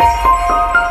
Música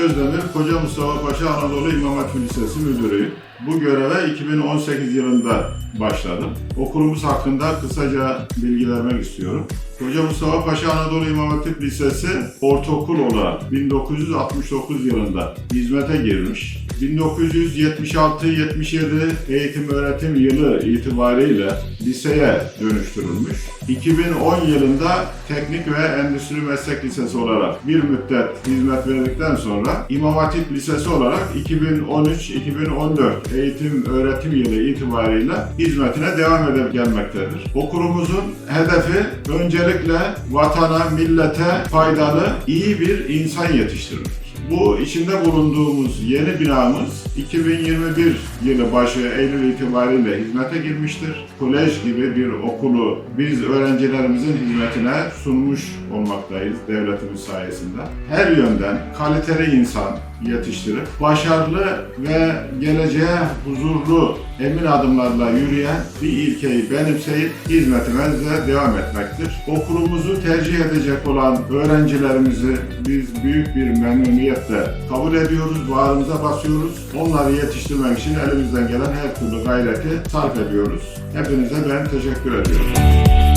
Özdemir, Koca Mustafa Paşa Anadolu İmam Hatip Lisesi Müdürüyüm. Bu göreve 2018 yılında başladım. Okulumuz hakkında kısaca bilgi vermek istiyorum. Koca Mustafa Paşa Anadolu İmam Hatip Lisesi ortaokul olarak 1969 yılında hizmete girmiş. 1976-77 eğitim öğretim yılı itibariyle liseye dönüştürülmüş. 2010 yılında Teknik ve Endüstri Meslek Lisesi olarak bir müddet hizmet verdikten sonra İmam Hatip Lisesi olarak 2013-2014 eğitim öğretim yılı itibariyle hizmetine devam edip gelmektedir. Okulumuzun hedefi öncelikle vatana, millete faydalı iyi bir insan yetiştirmek. Bu içinde bulunduğumuz yeni binamız 2021 yılı başı Eylül itibariyle hizmete girmiştir. Kolej gibi bir okulu biz öğrencilerimizin hizmetine sunmuş olmaktayız devletimiz sayesinde. Her yönden kaliteli insan yetiştirip başarılı ve geleceğe huzurlu emin adımlarla yürüyen bir ilkeyi benimseyip hizmetimize devam etmektir. Okulumuzu tercih edecek olan öğrencilerimizi biz büyük bir memnuniyetle kabul ediyoruz, bağrımıza basıyoruz. Onları yetiştirmek için elimizden gelen her türlü gayreti sarf ediyoruz. Hepinize ben teşekkür ediyorum.